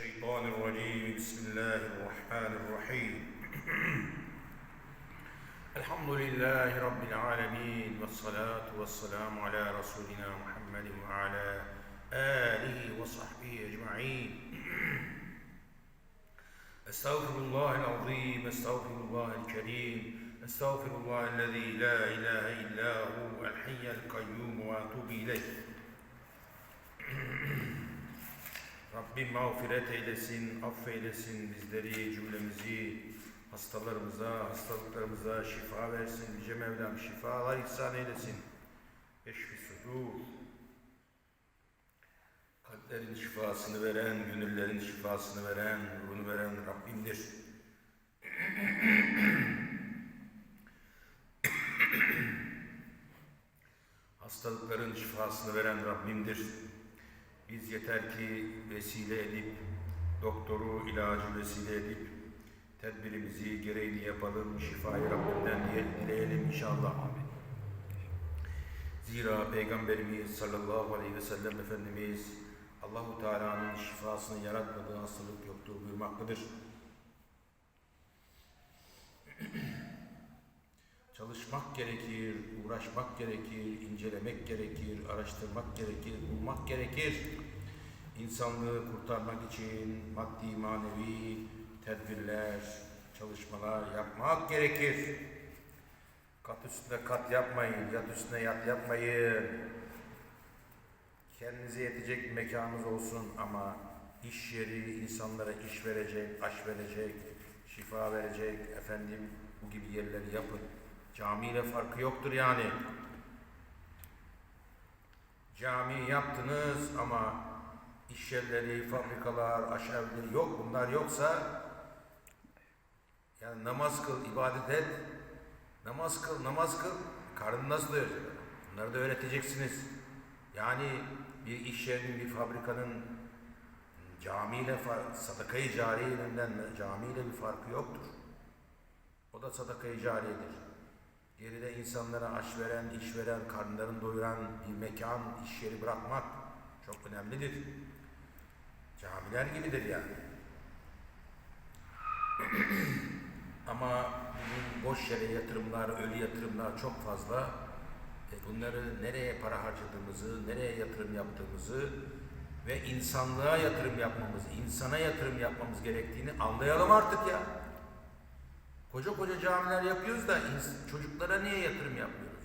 الشيطان الرجيم. بسم الله الرحمن الرحيم. الحمد لله رب العالمين والصلاة والسلام على رسولنا محمد وعلى آله وصحبه أجمعين. أستغفر الله العظيم أستغفر الله الكريم أستغفر الله الذي لا إله إلا هو الحي القيوم وأتوب إليه. Rabbim mağfiret eylesin, affeylesin bizleri, cümlemizi, hastalarımıza, hastalıklarımıza şifa versin. Yüce Mevlam şifalar ihsan eylesin. Eşfi sudur. Kalplerin şifasını veren, gönüllerin şifasını veren, ruhunu veren Rabbimdir. Hastalıkların şifasını veren Rabbimdir. Biz yeter ki vesile edip, doktoru, ilacı vesile edip, tedbirimizi gereğini yapalım, şifayı Rabbimden dileyelim inşallah. Zira Peygamberimiz sallallahu aleyhi ve sellem Efendimiz Allahu Teala'nın şifasını yaratmadığı hastalık yoktur buyurmaktadır. Çalışmak gerekir, uğraşmak gerekir, incelemek gerekir, araştırmak gerekir, bulmak gerekir. İnsanlığı kurtarmak için maddi manevi tedbirler, çalışmalar yapmak gerekir. Kat üstüne kat yapmayın, yat üstüne yat yapmayın. Kendinize yetecek bir mekanınız olsun ama iş yeri insanlara iş verecek, aş verecek, şifa verecek, efendim bu gibi yerleri yapın. Camiyle farkı yoktur yani. Cami yaptınız ama iş yerleri, fabrikalar, aşevleri yok. Bunlar yoksa yani namaz kıl, ibadet et. Namaz kıl, namaz kıl. Karın nasıl doyacak? Bunları da öğreteceksiniz. Yani bir iş yerinin, bir fabrikanın camiyle, sadakayı cariyeyle, camiyle bir farkı yoktur. O da sadakayı cariyedir. Geride insanlara aş veren, iş veren, karınlarını doyuran bir mekan, iş yeri bırakmak çok önemlidir. Camiler gibidir yani. Ama bugün boş yere yatırımlar, ölü yatırımlar çok fazla. E bunları nereye para harcadığımızı, nereye yatırım yaptığımızı ve insanlığa yatırım yapmamız, insana yatırım yapmamız gerektiğini anlayalım artık ya. Koca koca camiler yapıyoruz da çocuklara niye yatırım yapmıyoruz?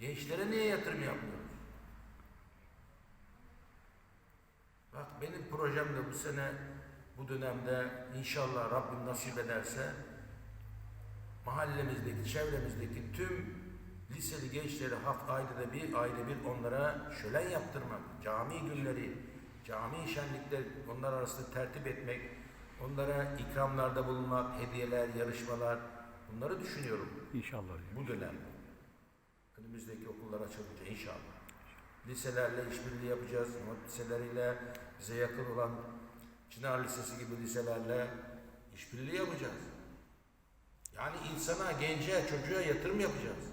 Gençlere niye yatırım yapmıyoruz? Bak benim projemde bu sene, bu dönemde inşallah Rabbim nasip ederse mahallemizdeki, çevremizdeki tüm liseli gençleri hafta ayda da bir, ayda bir onlara şölen yaptırmak, cami günleri, cami şenlikleri onlar arasında tertip etmek, onlara ikramlarda bulunmak, hediyeler, yarışmalar bunları düşünüyorum İnşallah. bu dönem. Önümüzdeki okullar açılınca inşallah. Liselerle işbirliği yapacağız. Umut liseleriyle bize yakın olan Çınar Lisesi gibi liselerle işbirliği yapacağız. Yani insana, gence, çocuğa yatırım yapacağız.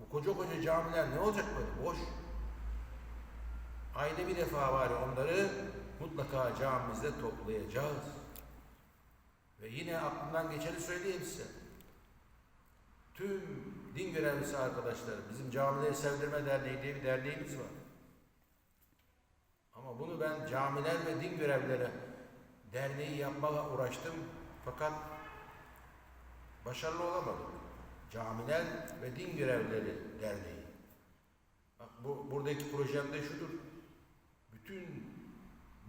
Bu koca koca camiler ne olacak böyle? Boş. Ayda bir defa var onları mutlaka camimizde toplayacağız. Ve yine aklımdan geçeni söyleyeyim size. Tüm din görevlisi arkadaşlar, bizim Camileri Sevdirme Derneği diye bir derneğimiz var. Ama bunu ben camiler ve din görevlileri derneği yapmaya uğraştım. Fakat başarılı olamadım. Camiler ve din görevlileri derneği. Bak bu buradaki projemde şudur. Bütün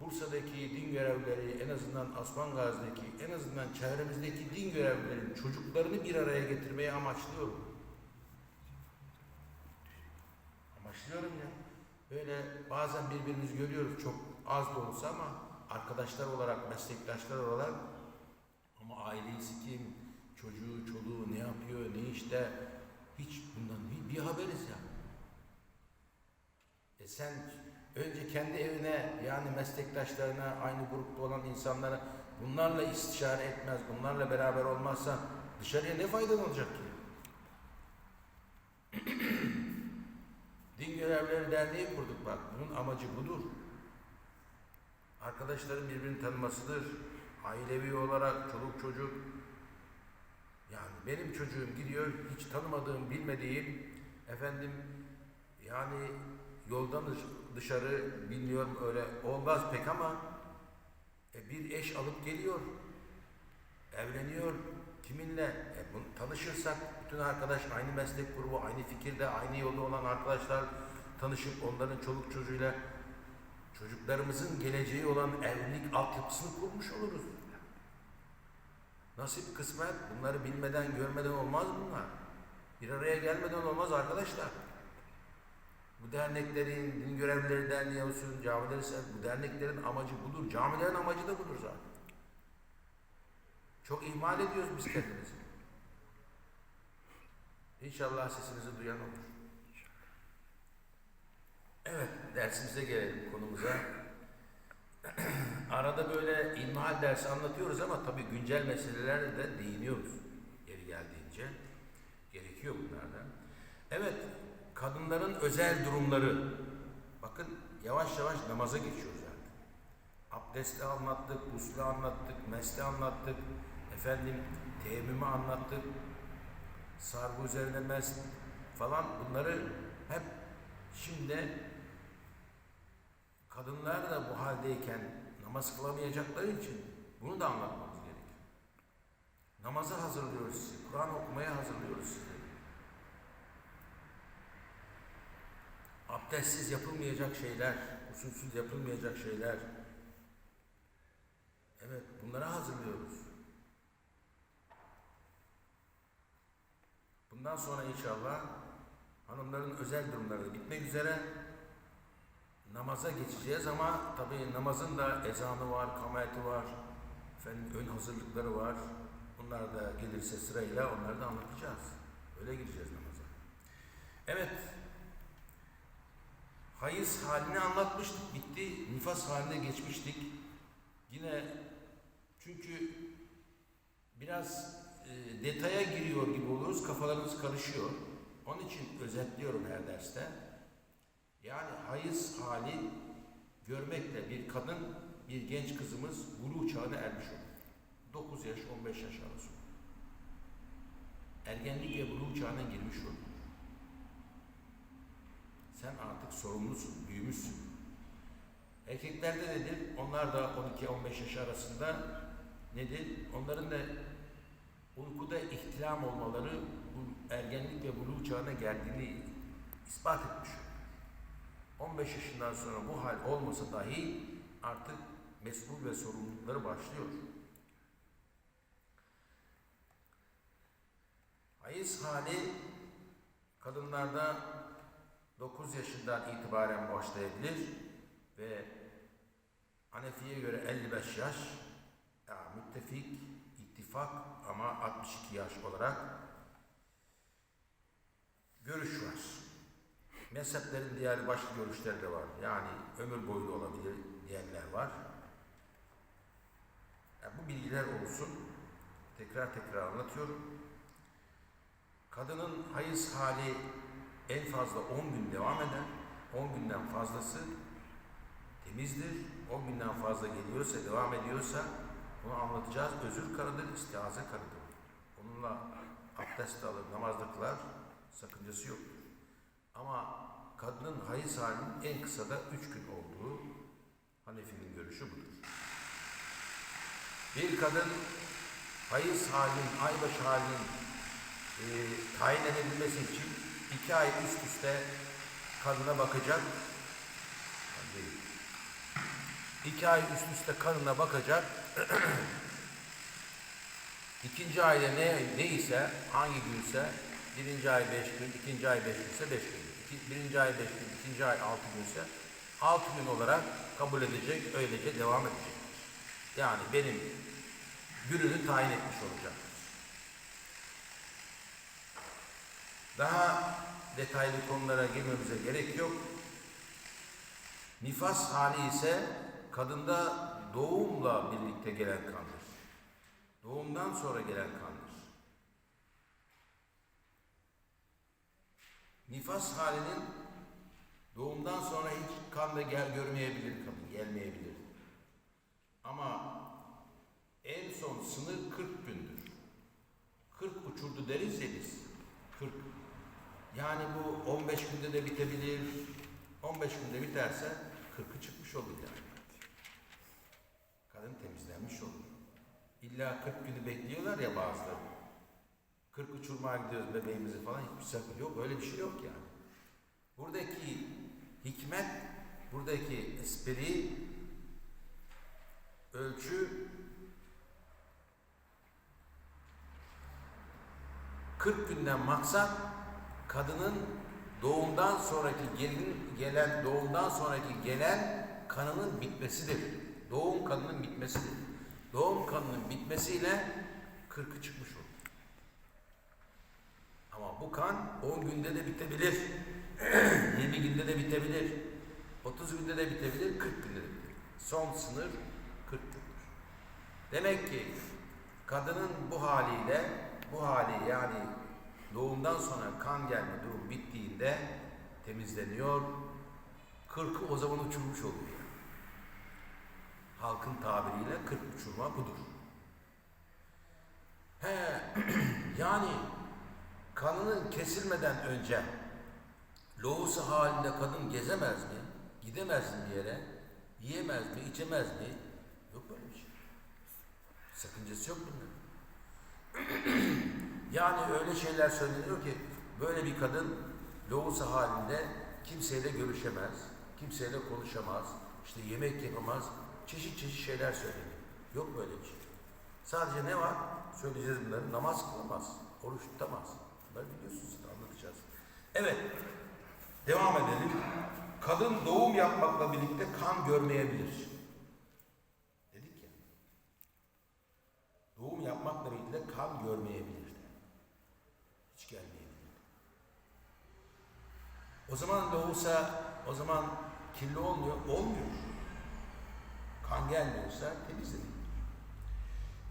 Bursa'daki din görevlileri, en azından Asman Gazi'deki, en azından çevremizdeki din görevlilerinin çocuklarını bir araya getirmeyi amaçlıyorum. Amaçlıyorum ya. Böyle bazen birbirimizi görüyoruz çok az da olsa ama arkadaşlar olarak, meslektaşlar olarak ama ailesi kim, çocuğu, çoluğu ne yapıyor, ne işte hiç bundan bir, bir haberiz ya. E sen önce kendi evine yani meslektaşlarına, aynı grupta olan insanlara bunlarla istişare etmez, bunlarla beraber olmazsa dışarıya ne faydan olacak ki? Din Görevlileri Derneği kurduk bak. Bunun amacı budur. arkadaşların birbirini tanımasıdır. Ailevi olarak çoluk çocuk. Yani benim çocuğum gidiyor hiç tanımadığım, bilmediğim efendim yani yoldan dış- dışarı bilmiyorum öyle olmaz pek ama e, bir eş alıp geliyor. Evleniyor. Kiminle? E, bunu tanışırsak bütün arkadaş aynı meslek grubu, aynı fikirde, aynı yolda olan arkadaşlar tanışıp onların çoluk çocuğuyla çocuklarımızın geleceği olan evlilik altyapısını kurmuş oluruz. Nasip kısmet bunları bilmeden görmeden olmaz bunlar. Bir araya gelmeden olmaz arkadaşlar. Bu derneklerin, din görevlileri derneği olsun, camiler bu derneklerin amacı budur. Camilerin amacı da budur zaten. Çok ihmal ediyoruz biz kendimizi. İnşallah sesimizi duyan olur. Evet, dersimize gelelim konumuza. Arada böyle ilmihal dersi anlatıyoruz ama tabii güncel meselelere de değiniyoruz. Yeri geldiğince. Gerekiyor bunlardan. Evet, kadınların özel durumları. Bakın yavaş yavaş namaza geçiyoruz artık. Abdesti anlattık, usulü anlattık, mesle anlattık. Efendim teyemmümü anlattık. Sargı üzerine mes falan bunları hep şimdi kadınlar da bu haldeyken namaz kılamayacakları için bunu da anlatmamız gerekiyor. Namaza hazırlıyoruz sizi, Kur'an okumaya hazırlıyoruz sizi. Abdestsiz yapılmayacak şeyler, usulsüz yapılmayacak şeyler. Evet, bunlara hazırlıyoruz. Bundan sonra inşallah hanımların özel durumları bitmek üzere namaza geçeceğiz ama tabii namazın da ezanı var, kameti var, efendim ön hazırlıkları var. Bunlar da gelirse sırayla onları da anlatacağız. Öyle gireceğiz namaza. Evet. Hayız halini anlatmıştık, bitti. Nifas haline geçmiştik. Yine çünkü biraz e, detaya giriyor gibi oluruz, kafalarımız karışıyor. Onun için özetliyorum her derste. Yani hayız hali görmekle bir kadın, bir genç kızımız buluğ çağına ermiş olur. 9 yaş, 15 yaş arası. Ergenlik ve buluğ çağına girmiş olur. Sen artık sorumlusun, büyümüşsün. Erkeklerde nedir? Onlar da 12-15 yaş arasında nedir? Onların da uykuda ihtilam olmaları bu ergenlik ve buluğ çağına geldiğini ispat etmiş olur. 15 yaşından sonra bu hal olmasa dahi artık mesul ve sorumlulukları başlıyor. Hayız hali kadınlarda 9 yaşından itibaren başlayabilir ve Hanefi'ye göre 55 yaş, ya müttefik, ittifak ama 62 yaş olarak görüş var. Mezheplerin diğer başka görüşleri de var. Yani ömür boyu da olabilir diyenler var. Yani bu bilgiler olsun. Tekrar tekrar anlatıyorum. Kadının hayız hali en fazla 10 gün devam eder. 10 günden fazlası temizdir. 10 günden fazla geliyorsa, devam ediyorsa bunu anlatacağız. Özür kanıdır, istiaze kanıdır. Onunla abdest alır, namazda kılar, sakıncası yoktur. Ama kadının hayız halinin en kısa da 3 gün olduğu Hanefi'nin görüşü budur. Bir kadın hayız halinin, aybaşı halinin e, tayin edilmesi için iki ay üst üste kadına bakacak. İki ay üst üste kadına bakacak. İkinci ayda ne, neyse, hangi günse, birinci ay beş gün, ikinci ay beş günse beş gün. İki, birinci ay beş gün, ikinci ay altı günse altı gün olarak kabul edecek, öylece devam edecek. Yani benim gününü tayin etmiş olacak. detaylı konulara girmemize gerek yok. Nifas hali ise kadında doğumla birlikte gelen kandır. Doğumdan sonra gelen kandır. Nifas halinin doğumdan sonra hiç kan ve gel görmeyebilir kadın, gelmeyebilir. Ama en son sınır 40 gündür. 40 uçurdu deriz ya biz. 40. Yani bu 15 günde de bitebilir. 15 günde biterse 40'ı çıkmış olur yani. Kadın temizlenmiş olur. İlla 40 günü bekliyorlar ya bazıları. 40 uçurmaya gidiyoruz bebeğimizi falan hiçbir sakın yok. Öyle bir şey yok yani. Buradaki hikmet, buradaki espri, ölçü 40 günden maksat kadının doğumdan sonraki gelin, gelen doğumdan sonraki gelen kanının bitmesidir. Doğum kanının bitmesidir. Doğum kanının bitmesiyle 40'ı çıkmış olur. Ama bu kan 10 günde de bitebilir. 20 günde de bitebilir. 30 günde de bitebilir, 40 günde de bitebilir. Son sınır 40 gündür. Demek ki kadının bu haliyle, bu hali yani doğumdan sonra kan gelme durum bittiğinde temizleniyor. 40'ı o zaman uçurmuş oluyor. Halkın tabiriyle 40 uçurma budur. He, yani kanının kesilmeden önce lohusa halinde kadın gezemez mi? Gidemez mi bir yere? Yiyemez mi? içemez mi? Yok böyle bir şey. Sakıncası yok bunun. yani öyle şeyler söyleniyor ki böyle bir kadın lohusa halinde kimseyle görüşemez, kimseyle konuşamaz, işte yemek yapamaz, çeşit çeşit şeyler söyleniyor. Yok böyle bir şey. Sadece ne var? Söyleyeceğiz bunları. Namaz kılamaz, oruç tutamaz. Bunları biliyorsunuz anlatacağız. Evet, devam edelim. Kadın doğum yapmakla birlikte kan görmeyebilir. Dedik ya. Doğum yapmakla birlikte kan görmeyebilir. Hiç gelmeyebilir. O zaman doğursa, o zaman kirli olmuyor. Olmuyor. Kan gelmiyorsa temizlenir.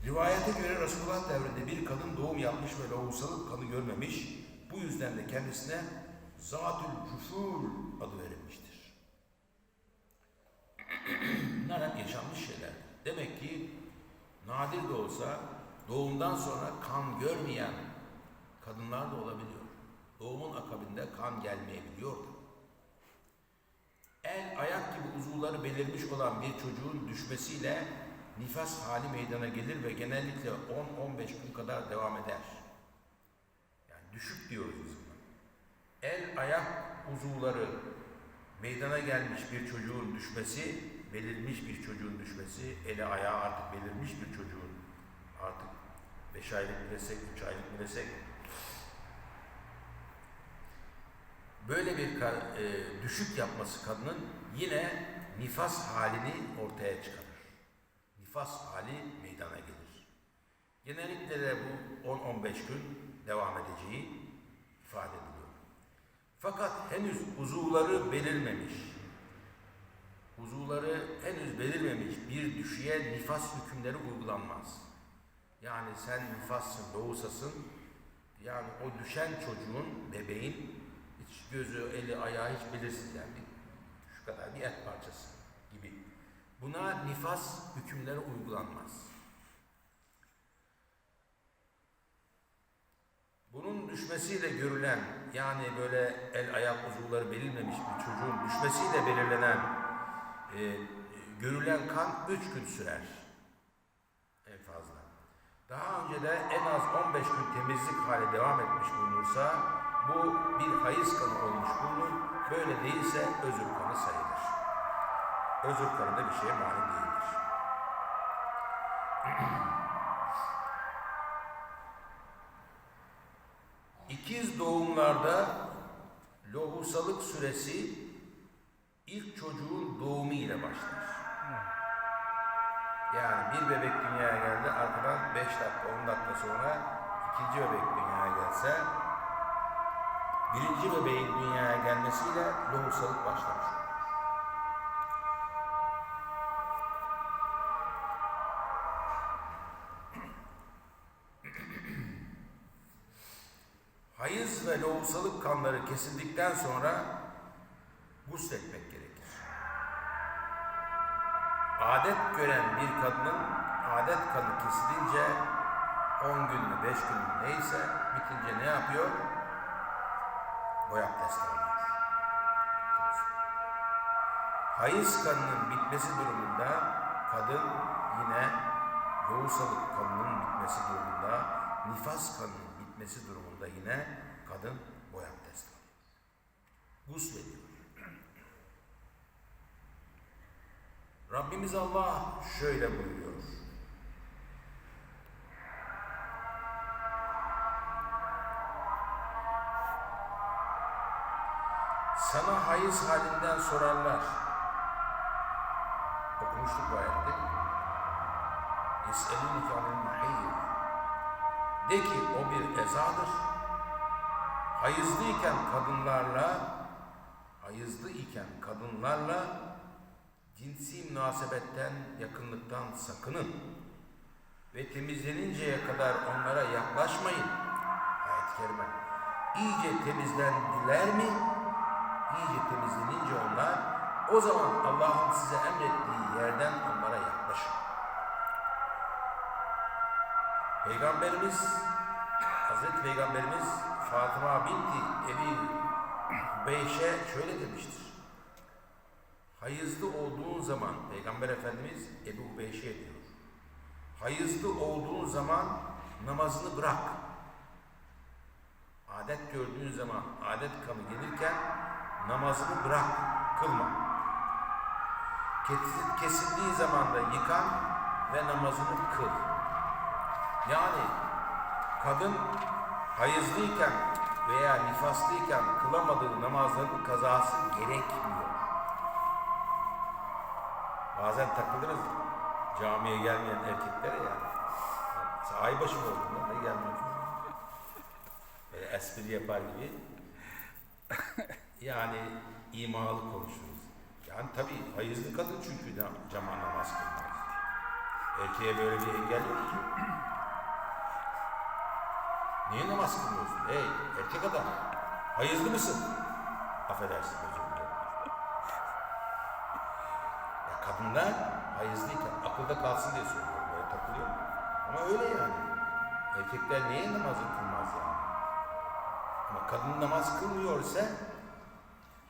Rivayete göre Resulullah devrinde bir kadın doğum yapmış ve lohusalık kanı görmemiş. Bu yüzden de kendisine Zatül Cufur adı verilmiştir. Bunlar hep yaşanmış şeyler. Demek ki nadir de olsa doğumdan sonra kan görmeyen kadınlar da olabiliyor. Doğumun akabinde kan gelmeyebiliyor. El, ayak gibi uzuvları belirmiş olan bir çocuğun düşmesiyle nifas hali meydana gelir ve genellikle 10-15 gün kadar devam eder. Yani düşük diyoruz biz buna. El, ayak uzuvları meydana gelmiş bir çocuğun düşmesi, belirmiş bir çocuğun düşmesi, eli ayağı artık belirmiş bir çocuğun artık 5 aylık mı desek, 3 aylık mı desek, böyle bir e, düşük yapması kadının yine nifas halini ortaya çıkarır. Nifas hali meydana gelir. Genellikle de bu 10-15 gün devam edeceği ifade ediliyor. Fakat henüz uzuvları belirmemiş, uzuvları henüz belirmemiş bir düşüye nifas hükümleri uygulanmaz. Yani sen nifassın, doğusasın, yani o düşen çocuğun, bebeğin hiç gözü, eli, ayağı hiç belirsiz yani. Şu kadar bir et parçası gibi. Buna nifas hükümleri uygulanmaz. Bunun düşmesiyle görülen yani böyle el ayak uzuvları belirmemiş bir çocuğun düşmesiyle belirlenen e, görülen kan 3 gün sürer. En fazla. Daha önce de en az 15 gün temizlik hali devam etmiş bulunursa bu bir hayız kanı olmuş bulunur. Böyle değilse özür kanı sayılır. Özür kanı da bir şeye mani değildir. İkiz doğumlarda lohusalık süresi ilk çocuğun doğumu ile başlar. Yani bir bebek dünyaya geldi, arkadan 5 dakika, 10 dakika sonra ikinci bebek dünyaya gelse, birinci bebeğin dünyaya gelmesiyle lohusalık başlamış. Hayız ve lohusalık kanları kesildikten sonra gusletmek gerekir. Adet gören bir kadının adet kanı kesilince 10 gün mü 5 gün mü neyse bitince ne yapıyor? Boy abdesti alıyor. Hayız kanının bitmesi durumunda kadın yine lohusalık kanının bitmesi durumunda, nifas kanının bitmesi durumunda yine kadın boy abdesti alıyor. Guslediyor. Rabbimiz Allah şöyle buyuruyor. Hayız halinden sorarlar. Okumuştuk bu ayet değil mi? Mahiyy. De ki o bir ezadır. Hayızlıyken kadınlarla hayızlı iken kadınlarla cinsi münasebetten, yakınlıktan sakının ve temizleninceye kadar onlara yaklaşmayın. Ayet-i Kerime. İyice temizlendiler mi? İyice temizlenince onlar, o zaman Allah'ın size emrettiği yerden onlara yaklaşın. Peygamberimiz, Hazreti Peygamberimiz Fatıma binti Ebi Beyşe şöyle demiştir. Hayızlı olduğun zaman Peygamber Efendimiz Ebu Beyşe diyor. Hayızlı olduğun zaman namazını bırak. Adet gördüğün zaman adet kanı gelirken namazını bırak, kılma. Kesil- Kesildiği zaman da yıkan ve namazını kıl. Yani kadın hayızlıyken veya nifaslıyken kılamadığı namazların kazası gerekmiyor. Bazen takılırız camiye gelmeyen erkeklere ya. Sen aybaşı mı oldun? Ne gelmiyorsun? Böyle espri yapar gibi. Yani imalı konuşuruz. Yani tabii hayızlı kadın çünkü cama namaz kılmaz. Erkeğe böyle bir engel yok ki. Niye namaz kılmıyorsun? Hey erkek adam, hayızlı mısın? Affedersin dilerim. Ya kadınlar hayızlıyken akılda kalsın diye söylüyorum. Böyle takılıyor. Ama öyle yani. Erkekler niye namazı kılmaz yani? Ama kadın namaz kılmıyor ise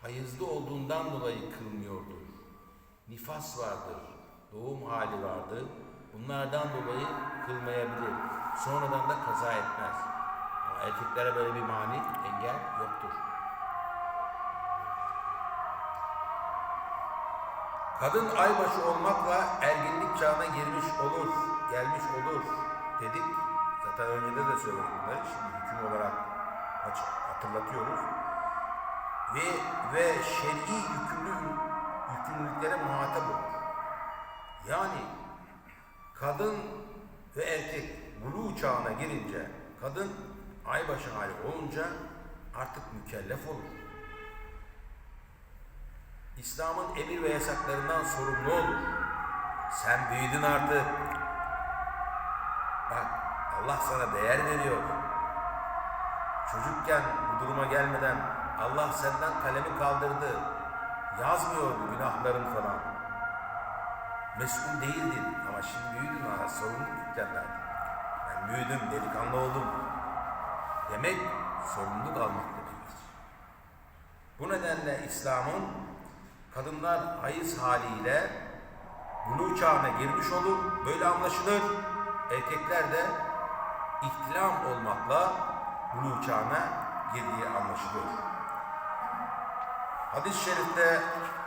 hayızlı olduğundan dolayı kılmıyordur. Nifas vardır, doğum hali vardır. Bunlardan dolayı kılmayabilir. Sonradan da kaza etmez. Ama erkeklere böyle bir mani, engel yoktur. Kadın aybaşı olmakla erginlik çağına girmiş olur, gelmiş olur dedik. Zaten öncede de söyledik bunları. Şimdi hüküm olarak aç- hatırlatıyoruz. Ve ve şer'i yükümlü yükümlülüklere muhatap olur. Yani kadın ve erkek buluğ çağına girince, kadın aybaşı hali olunca artık mükellef olur. İslam'ın emir ve yasaklarından sorumlu olur. Sen büyüdün artık. Bak Allah sana değer veriyor. Çocukken bu duruma gelmeden Allah senden kalemi kaldırdı. Yazmıyordu günahların falan. Mesul değildin ama şimdi büyüdün ha sorumluluk yüklenler. Ben büyüdüm, delikanlı oldum. Demek sorumluluk almak demektir. Bu nedenle İslam'ın kadınlar hayız haliyle buluğ çağına girmiş olur, böyle anlaşılır. Erkekler de ihtilam olmakla buluğ çağına girdiği anlaşılır. Hadis-i şerifte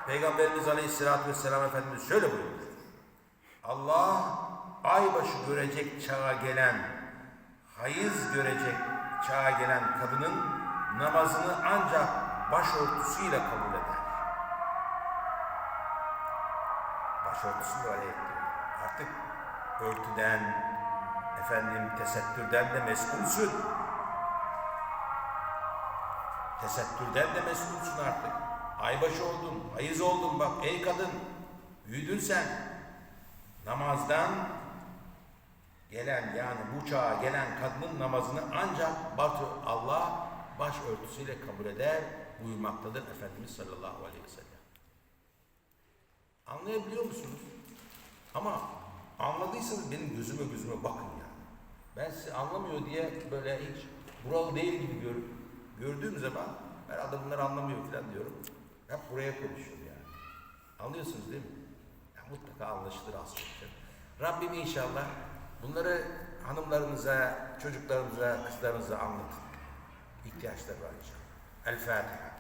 Peygamberimiz Aleyhisselatü Vesselam Efendimiz şöyle buyurmuştur. Allah aybaşı görecek çağa gelen, hayız görecek çağa gelen kadının namazını ancak başörtüsüyle kabul eder. Başörtüsü böyle yapıyor. Artık örtüden, efendim tesettürden de mesulsün. Tesettürden de mesulsün artık. Aybaşı oldun, hayız oldun bak ey kadın. Büyüdün sen. Namazdan gelen yani bu çağa gelen kadının namazını ancak batı Allah baş örtüsüyle kabul eder buyurmaktadır Efendimiz sallallahu aleyhi ve sellem. Anlayabiliyor musunuz? Ama anladıysanız benim gözüme gözüme bakın ya. Ben sizi anlamıyor diye böyle hiç buralı değil gibi gör, gördüğüm zaman herhalde bunları anlamıyor falan diyorum. Hep buraya konuşuyorum yani. Anlıyorsunuz değil mi? Ya mutlaka anlaşılır az çok. Rabbim inşallah bunları hanımlarınıza, çocuklarınıza, kızlarınıza anlatın. İhtiyaçları var inşallah. El Fatiha.